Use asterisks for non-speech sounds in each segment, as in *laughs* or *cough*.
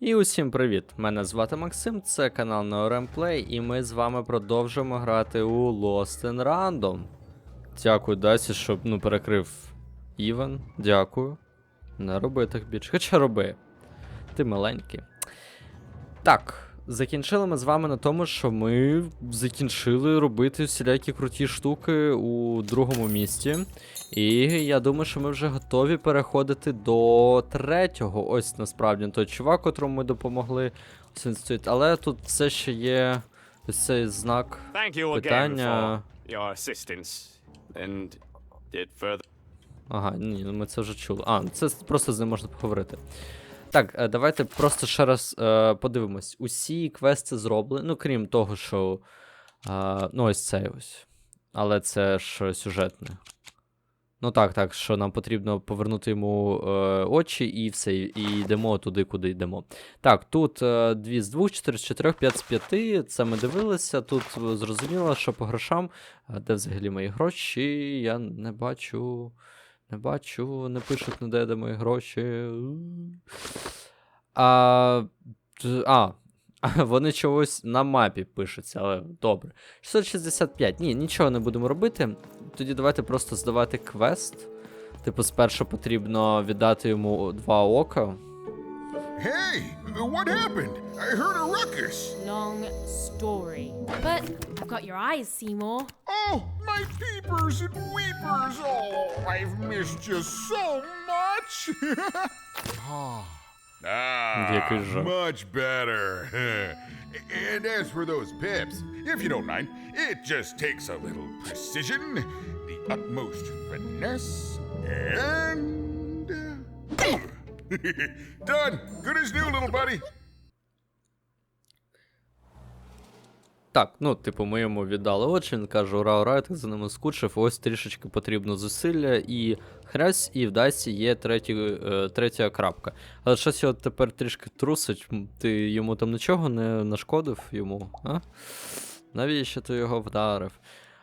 І усім привіт! Мене звати Максим, це канал NeoRamPlay, і ми з вами продовжуємо грати у Lost in Random. Дякую, Дасі, щоб ну, перекрив Іван. Дякую. Не роби так більше. Хоча роби. Ти маленький. Так, закінчили ми з вами на тому, що ми закінчили робити всілякі круті штуки у другому місті. І я думаю, що ми вже готові переходити до третього. Ось насправді той чувак, котрому ми допомогли. Ось він стоїть. Але тут все ще є ось цей знак питання. Ага, ні, ну ми це вже чули. А, це просто з ним можна поговорити. Так, е, давайте просто ще раз е, подивимось. Усі квести зроблені, ну крім того, що. Е, ну, ось цей ось. Але це ж сюжетне. Ну так, так, що нам потрібно повернути йому е, очі і все, і йдемо туди, куди йдемо. Так, тут е, 2 з 2, 4 з 4, 5 з 5. Це ми дивилися. Тут зрозуміло, що по грошам. Де взагалі мої гроші? Я не бачу. Не бачу, не пишуть ніде, де мої гроші. А, а, *laughs* вони чогось на мапі пишуться, але добре. 665. Ні, нічого не будемо робити. Тоді давайте просто здавати квест. Типу, спершу потрібно віддати йому два ока. Hey, what happened? I heard a ruckus. Long story. But you've got your eyes, Seymour. Oh, my peepers and weepers. Oh, I've missed you so much. *laughs* ah. Ah, much better. *laughs* and as for those pips, if you don't mind, it just takes a little precision, the utmost finesse, and. Uh, *laughs* done! Good as new, little buddy. Так, ну, типу, ми йому віддали очі, він каже, ура, ура, я так за ними скучив. Ось трішечки потрібно зусилля, і хрясь, і в Дасі є треті, е, третя крапка. Але щось його тепер трішки трусить. Ти йому там нічого не нашкодив йому, а? Навіщо ти його вдарив?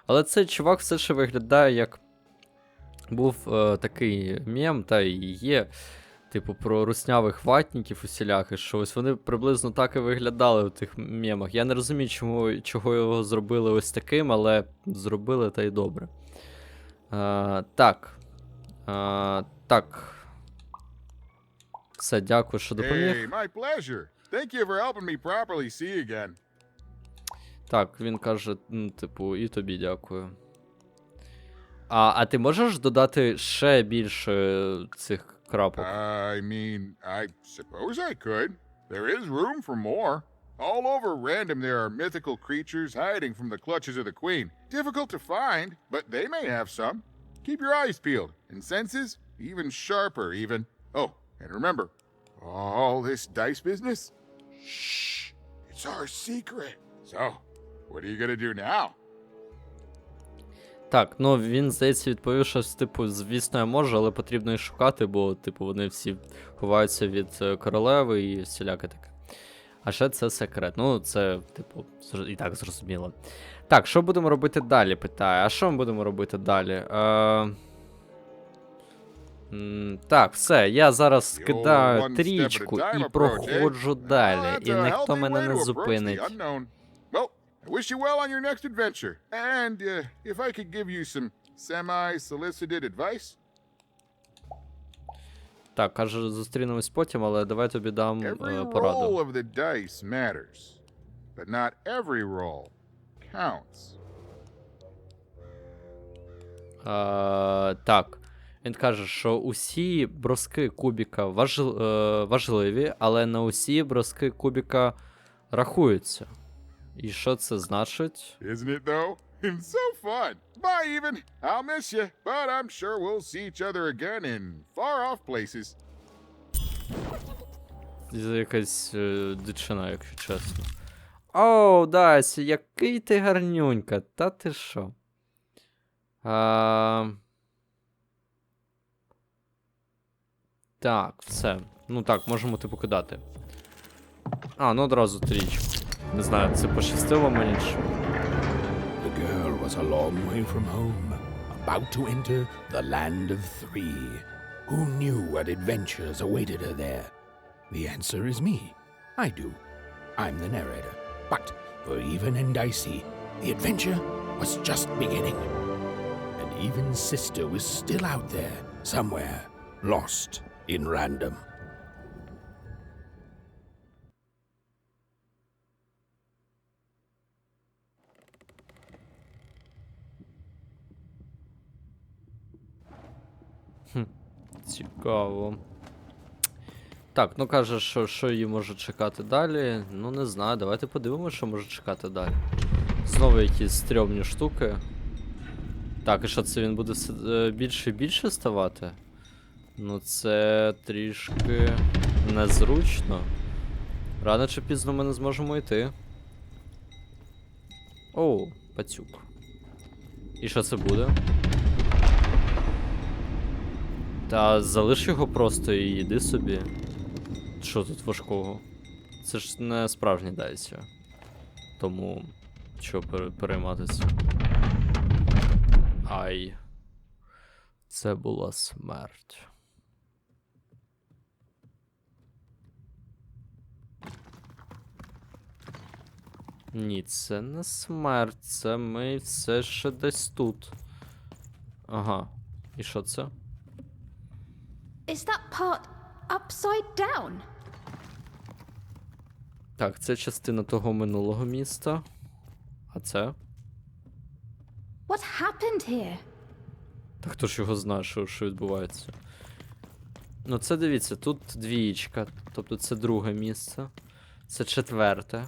Але цей чувак все ще виглядає як був е, такий мем, та і є. Типу, про руснявих ватників усіляких, що ось вони приблизно так і виглядали в тих мемах. Я не розумію, чому, чого його зробили ось таким, але зробили та й добре. А, так. А, так. Все, дякую, що допоміг. Hey, my pleasure. Thank you for helping me properly see again. Так, він каже, ну, типу, і тобі дякую. А, а ти можеш додати ще більше цих I mean, I suppose I could. There is room for more. All over random, there are mythical creatures hiding from the clutches of the Queen. Difficult to find, but they may have some. Keep your eyes peeled, and senses even sharper, even. Oh, and remember, all this dice business? Shh! It's our secret. So, what are you gonna do now? Так, ну він, здається, відповів, що, типу, звісно, я можу, але потрібно їх шукати, бо, типу, вони всі ховаються від е, королеви і всіляке таке. А ще це секрет. Ну, це, типу, і так зрозуміло. Так, що будемо робити далі? питає. А що ми будемо робити далі? Е... Так, все, я зараз скидаю трічку і eh? проходжу далі, і ніхто мене не зупинить. Unknown. Well, I wish you well on your next adventure. And uh, if I could give you some semi-solicited advice, Так, каже, зустрінемось потім, але давай тобі дам е, every пораду. roll of the dice matters, but not every roll counts. Е, так. Він каже, що усі броски кубіка важ, е, важливі, але не усі броски кубіка рахуються. І що це значить? Isn't it, though? And so fun. Bye, even. I'll miss you, but I'm sure we'll see each other again in far-off places. Це якась е, дичина, якщо чесно. Оу, Дасі, який ти гарнюнька, та ти що? А... Так, все. Ну так, можемо типу кидати. А, ну одразу трічку. Не знаю, це пощастило мені чи. що. The girl was a long way from home, about to enter the land of three. Who knew what adventures awaited her there? The answer is me. I do. I'm the narrator. But for even and Dicey, the adventure was just beginning. And even Sister was still out there, somewhere, lost in random. Цікаво. Так, ну каже, що, що її може чекати далі. Ну не знаю, давайте подивимося, що може чекати далі. Знову якісь стрьомні штуки. Так, і що це він буде е, більше і більше ставати? Ну це трішки незручно. Рано чи пізно ми не зможемо йти. Оу, пацюк. І що це буде? Та залиш його просто і йди собі. Що тут важкого? Це ж не справжній Дайсі. Тому. Що перейматися? Ай. Це була смерть. Ні, це не смерть, це ми все ще десь тут. Ага. І що це? Is that part upside down? Так, це частина того минулого міста. А це? What happened here? Та хто ж його знає, що, що відбувається? Ну, це дивіться, тут двієчка, тобто це друге місце. Це четверте.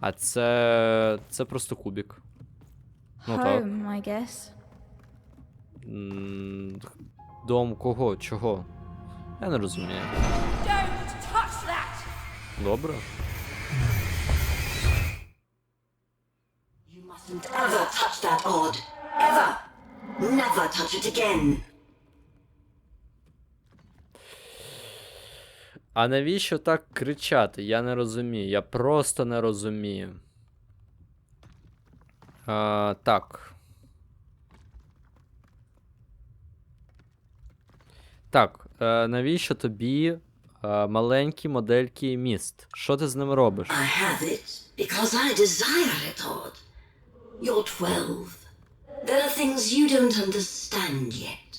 А це. це просто кубік. Ну так. Home, I guess. М, Дом кого? Чого? Я не розумію. Добре. Ever touch that odd. Ever. Never touch it again. А навіщо так кричати? Я не розумію. Я просто не розумію. А, так. Так, е, навіщо тобі е, маленькі модельки міст? Що ти з ними робиш? I have it because I desire it, Odd. You're twelve. There are things you don't understand yet.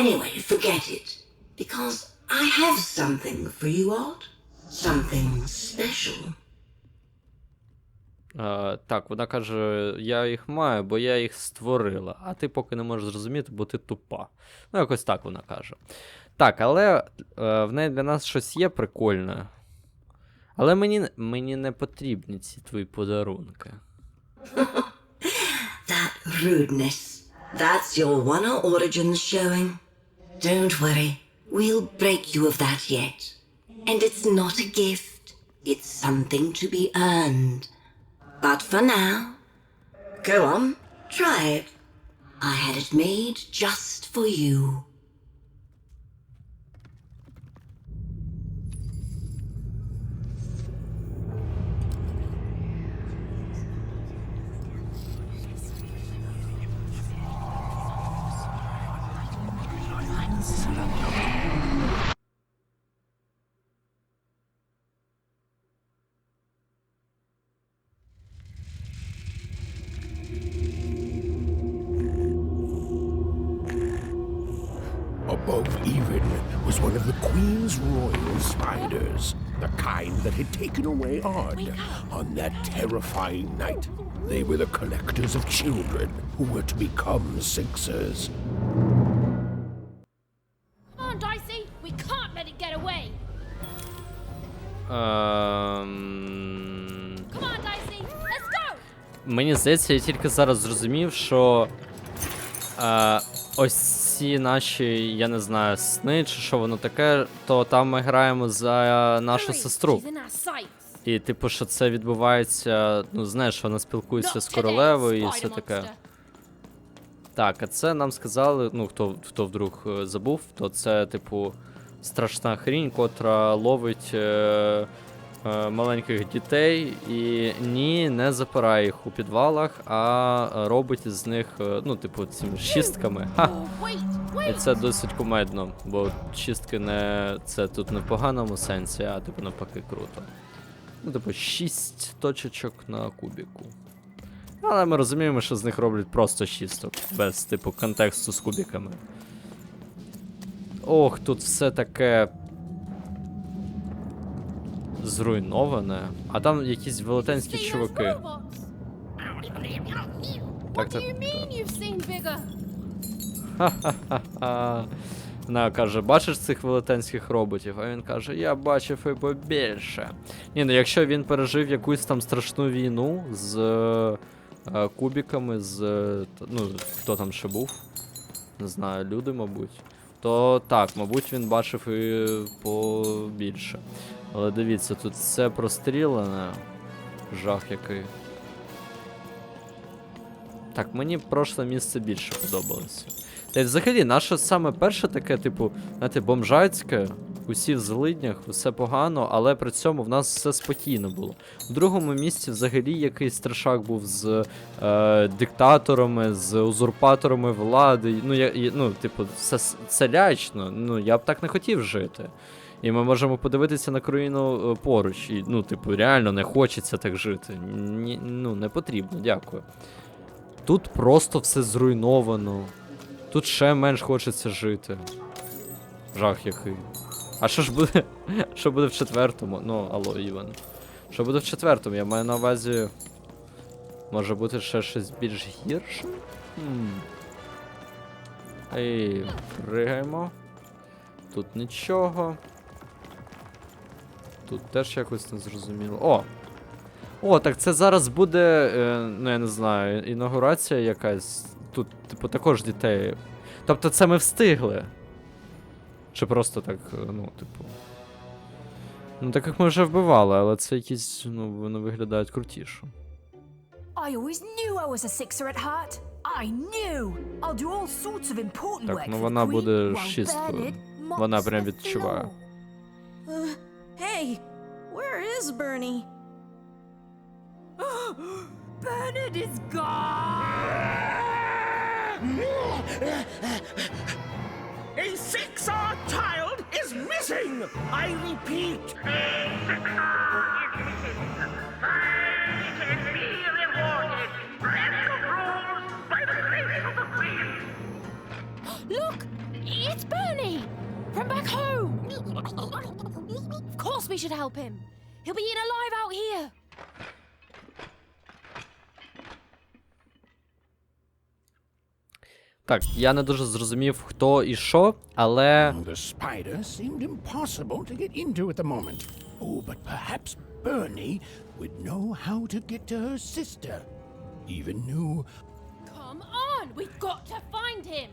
Anyway, forget it. Because I have something for you, Odd. Something special. Так, вона каже: я їх маю, бо я їх створила. А ти поки не можеш зрозуміти, бо ти тупа. Ну, якось так вона каже. Так, але е, в неї для нас щось є прикольне. Але мені, мені не потрібні ці твої подарунки. *laughs* That rudeness. That's your one origin showing. Don't worry. We'll break you of that yet. And it's not a gift. It's something to be earned. But for now, go on, try it. I had it made just for you. of the Queen's royal spiders, the kind that had taken away Odd on that terrifying night. They were the collectors of children who were to become Sixers. Come on, Dicey! We can't let it get away! Ем... Come on, Dicey! Let's go! Мені здається, я тільки зараз зрозумів, що е, ось ці наші, я не знаю, сни чи що воно таке, то там ми граємо за нашу сестру. І, типу, що це відбувається, ну, знаєш, вона спілкується з королевою і все таке. Так, а це нам сказали, ну, хто, хто вдруг е, забув, то це, типу, страшна хрінь, котра ловить е, маленьких дітей і ні, не запирає їх у підвалах, а е, робить з них, е, ну, типу, цими шістками. Ха! І це досить кумедно, бо чистки не це тут не в поганому сенсі, а типу навпаки круто. Ну, типу, 6 точечок на кубіку. Але ми розуміємо, що з них роблять просто шісток, без типу контексту з кубіками. Ох, тут все таке. Зруйноване. А там якісь велетенські чуваки. Так, так, bigger? Ха-ха-ха. Вона каже, бачиш цих велетенських роботів? А він каже, я бачив і побільше. Ні, ну якщо він пережив якусь там страшну війну з е, кубіками, з. е, ну, хто там ще був? Не знаю, люди, мабуть. То так, мабуть, він бачив і побільше. Але дивіться, тут все прострілене. Жах який. Так, мені прошле місце більше подобалося. Та й взагалі, наше саме перше таке, типу, знаєте, бомжацьке, усі в злиднях, все погано, але при цьому в нас все спокійно було. В другому місці взагалі якийсь страшак був з е, диктаторами, з узурпаторами влади. Ну, я, і- ну, типу, це, це лячно. Ну, я б так не хотів жити. І ми можемо подивитися на країну е, поруч. І, ну, типу, реально не хочеться так жити. Ні, ну, не потрібно, дякую. Тут просто все зруйновано. Тут ще менш хочеться жити. Жах який. А що ж буде? *laughs* Що буде в четвертому? Ну, алло, Іван. Що буде в четвертому? Я маю на увазі. Може бути ще щось більш гірше? Хм. Ей, пригаємо. Тут нічого. Тут теж якось незрозуміло. О! О, так це зараз буде, е, ну я не знаю, інаугурація якась. Тут, типу, також дітей. Тобто це ми встигли. Чи просто так, е, ну, типу. Ну, так як ми вже вбивали, але це якісь, ну, вони виглядають крутіше. I always knew I was a sixer at heart. I knew. I'll do all sorts of important Так, work ну вона буде шісткою. Вона прям відчуває. Uh, hey, where is Bernie? *gasps* Bernard is gone. A six-hour child is missing! I repeat, a six-hour is missing. Be rewarded. Brand rules by the grace of the Queen. Look! It's Bernie! From back home! Of course we should help him. He'll be eaten alive out here. Так, я не дуже зрозумів, хто і що, але. Oh, but perhaps Bernie would know how to get to her sister. Even knew. Come on! We've got to find him!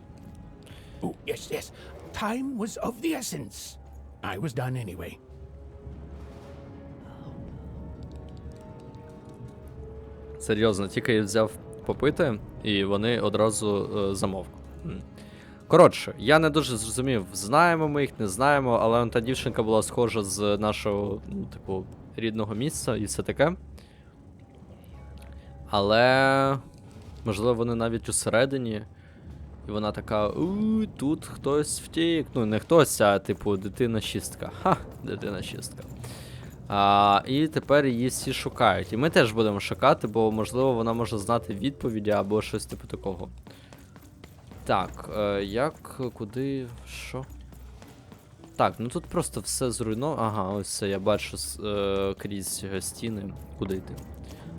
Oh, yes, yes. Time was of the essence. I was done anyway. Серйозно, тільки я взяв попити, і вони одразу е, замовкли. Коротше, я не дуже зрозумів, знаємо ми їх, не знаємо, але та дівчинка була схожа з нашого, ну, типу, рідного місця і все таке. Але. Можливо, вони навіть усередині. І вона така, у тут хтось втік. Ну, не хтось, а типу дитина шістка. Ха, дитина шістка. А, і тепер її всі шукають. І ми теж будемо шукати, бо можливо вона може знати відповіді або щось типу такого. Так, е, як, куди, що? Так, ну тут просто все зруйновано. Ага, ось це я бачу е, крізь стіни. Куди йти?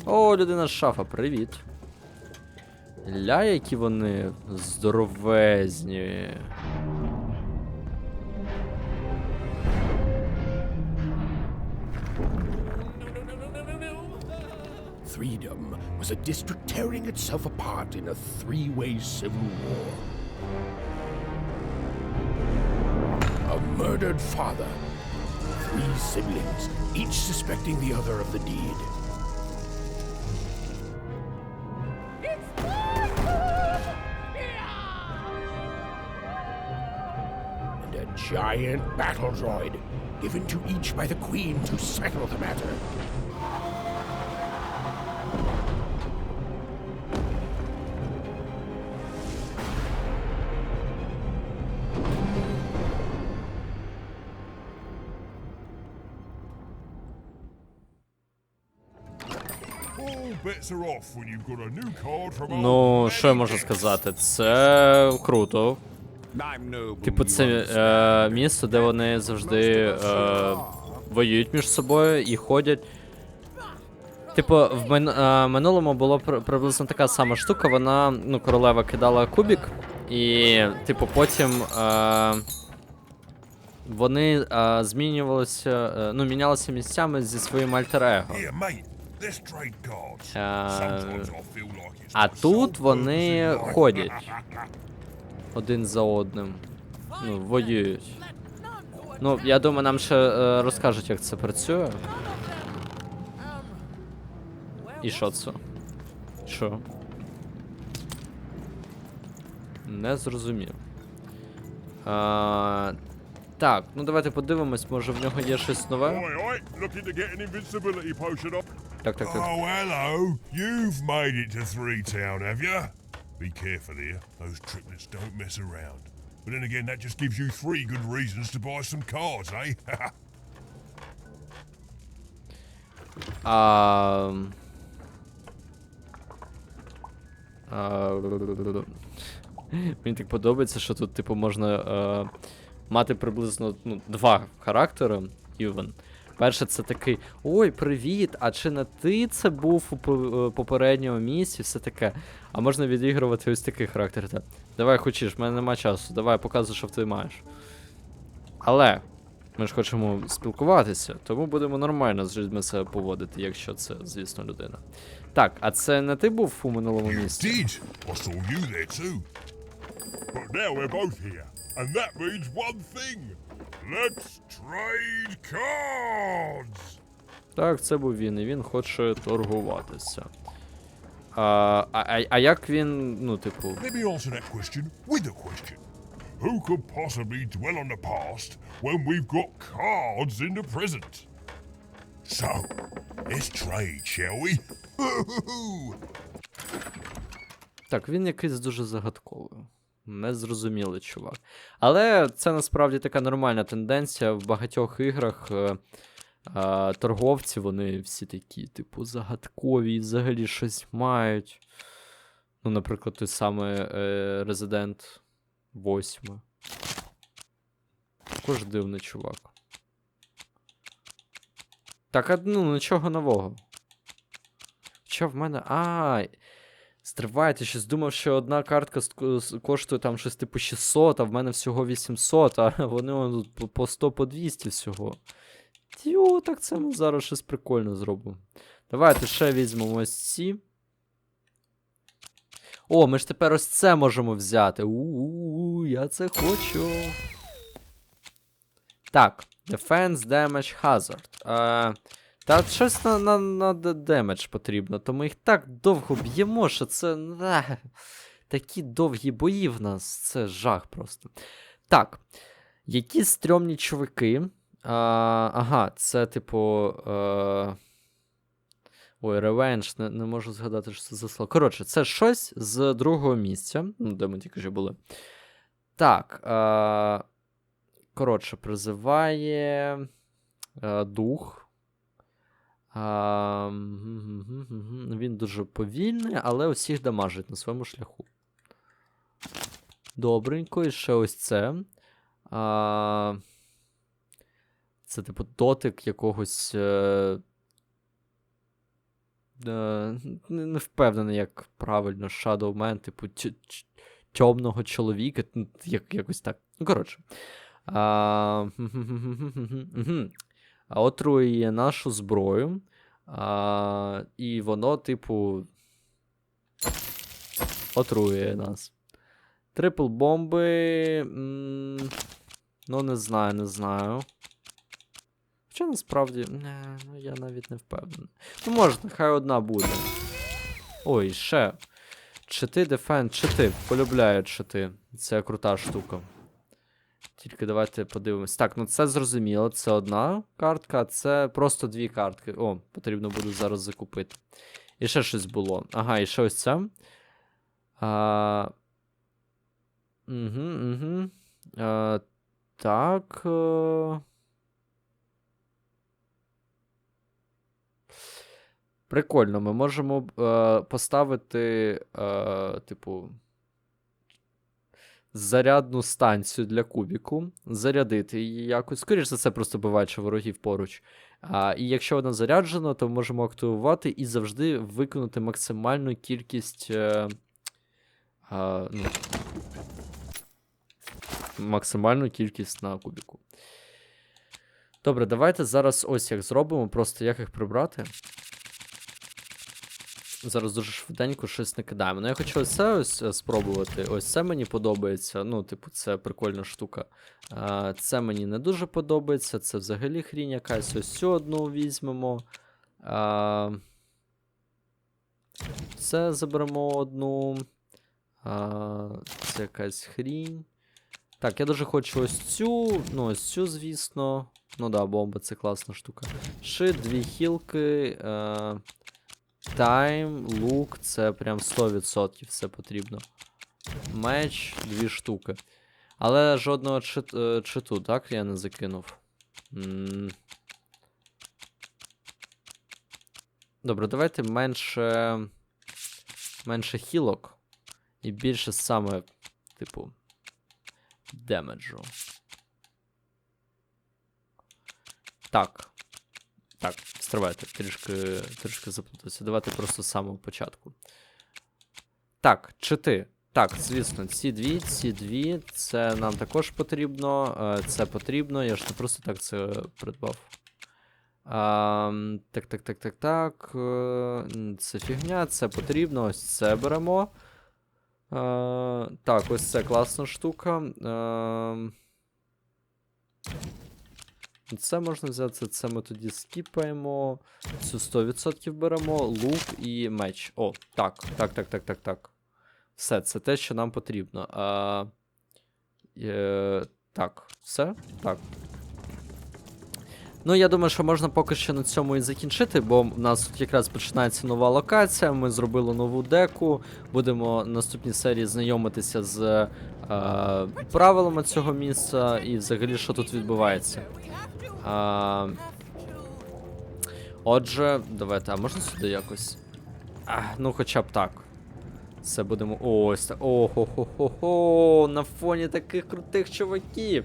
О, людина з шафа, привіт. Ля, які вони здоровезні. Freedom was a district tearing itself apart in a three way civil war. A murdered father, three siblings, each suspecting the other of the deed. And a giant battle droid given to each by the Queen to settle the matter. Ну, що я можу сказати? Це круто. Типу, це е, місце, де вони завжди е, воюють між собою і ходять. Типу, в мин, е, минулому при- приблизно така сама штука. Вона, ну, королева кидала кубік, і, типу, потім е, вони е, змінювалися, е, ну, мінялися місцями зі своїм альтер-его. А тут вони ходять один за одним. Ну, воюють. Ну, я думаю, нам ще е, розкажуть, як це працює. І що це? Що? Не зрозумів. А, так, ну давайте подивимось, може в нього є щось нове. Oi, oi, looking to get an invincibility potion up. Так, так, так. Oh, hello. You've made it to Three Town, have you? Be careful here. Those triplets don't mess around. But then again, that just gives you three good reasons to buy some cards, eh? А... а... Мені так подобається, що тут, типу, можна е, мати приблизно ну, два характери Ювен. Перше, це такий: Ой, привіт! А чи не ти це був у е, попередньому місці? Все таке. А можна відігрувати ось такий характер. Та, Давай хочеш, в мене нема часу, давай показуй, що ти маєш. Але ми ж хочемо спілкуватися, тому будемо нормально з людьми себе поводити, якщо це, звісно, людина. Так, а це не ти був у минулому місці? And that means one thing. Let's trade cards. Так, це був він, і він хоче торгуватися. А, а, а, а як він, ну, типу, Let me answer that question with a question. Who could possibly dwell on the past when we've got cards in the present? So, let's trade, shall we? Так, він якийсь дуже загадковий. Незрозумілий чувак. Але це насправді така нормальна тенденція в багатьох іграх. Е, е, торговці, вони всі такі, типу, загадкові і взагалі щось мають. Ну, наприклад, той самий е, Resident 8. Також дивний чувак. Так, ну, нічого нового. Що в мене. А, Стривайте, щось думав, що одна картка коштує там щось типу 600, а в мене всього 800, а *laughs* вони по 100 по 200 всього. Тю, так це ми зараз щось прикольно зробимо. Давайте ще візьмемо ось ці. О, ми ж тепер ось це можемо взяти. У-у-у, я це хочу. Так, Defense Damage Hazard. Е, та щось на, на, на демедж потрібно, то ми їх так довго б'ємо, що це. такі довгі бої в нас. Це жах просто. Так. Які стрьомні чуваки. А, ага, це типу. Е, ой, ревенж, не, не можу згадати, що це за слово. Коротше, це щось з другого місця, ну, де ми тільки що були. Так. Е, коротше, призиває е, дух. Він дуже повільний, але усіх дамажить на своєму шляху. Добренько, і ще ось це. А, це, типу, дотик якогось. Е, е, не, не впевнений, як правильно, Shadow Man, типу, т- т- чоловіка, як, якось так. Ну, коротше. А отруює нашу зброю. А, і воно, типу. Отруює нас. Трипл бомби. Ну, не знаю, не знаю. Хоча насправді. Не, ну я навіть не впевнений. Ну, може, нехай одна буде. Ой, ще. Чити дефен, чити. Полюбляю чити. Це крута штука. Тільки давайте подивимось. Так, ну це зрозуміло, це одна картка, це просто дві картки. О, потрібно буде зараз закупити. І ще щось було. Ага, і ще ось це. А... Угу, угу. А, так. Е... Прикольно, ми можемо е, поставити, е, типу, зарядну станцію для кубіку, зарядити її якось. Скоріше за це, просто буваючи ворогів поруч. А, і якщо вона заряджена, то можемо активувати і завжди виконати максимальну кількість. Е, а, ну, максимальну кількість на кубіку. Добре, давайте зараз ось як зробимо, просто як їх прибрати. Зараз дуже швиденько щось накидаємо. Ну, я хочу ось це ось спробувати. Ось це мені подобається. Ну, типу, це прикольна штука. А, це мені не дуже подобається. Це взагалі хрінь якась. Ось цю одну візьмемо. А, це заберемо одну. А, це якась хрінь. Так, я дуже хочу ось цю. Ну, ось цю, звісно. Ну да, бомба, це класна штука. Шит, дві хілки. Е, Тайм, лук, це прям 100% все потрібно. Меч, дві штуки. Але жодного чит, е, читу, так, я не закинув. Добре, давайте менше. Менше хілок. І більше саме, типу, демеджу. Так. Так, стривайте, трішки, трішки заплутався. Давайте просто з самого початку. Так, чити. Так, звісно, ці дві, ці дві, це нам також потрібно. е, Це потрібно. Я ж не просто так це придбав. А, так, так, так, так, так. е, Це фігня, це потрібно. Ось це беремо. А, так, ось це класна штука. А, це можна взяти, це ми тоді скіпаємо. Цю 100% беремо, лук і меч. О, так, так, так, так, так, так. Все, це те, що нам потрібно. А, е, так, все? Так. Ну, я думаю, що можна поки що на цьому і закінчити, бо в нас тут якраз починається нова локація. Ми зробили нову деку. Будемо в наступній серії знайомитися з правилами цього місця і взагалі, що тут відбувається. А, отже, давайте, а можна сюди якось? А, ну, хоча б так. Це будемо. Ось так. Ого-хо-хо-хо! На фоні таких крутих чуваків.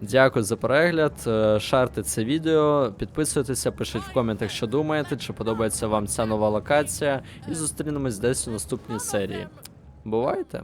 Дякую за перегляд. Е, Шарте це відео, підписуйтеся, пишіть в коментах, що думаєте, чи подобається вам ця нова локація. І зустрінемось десь у наступній серії. Бувайте!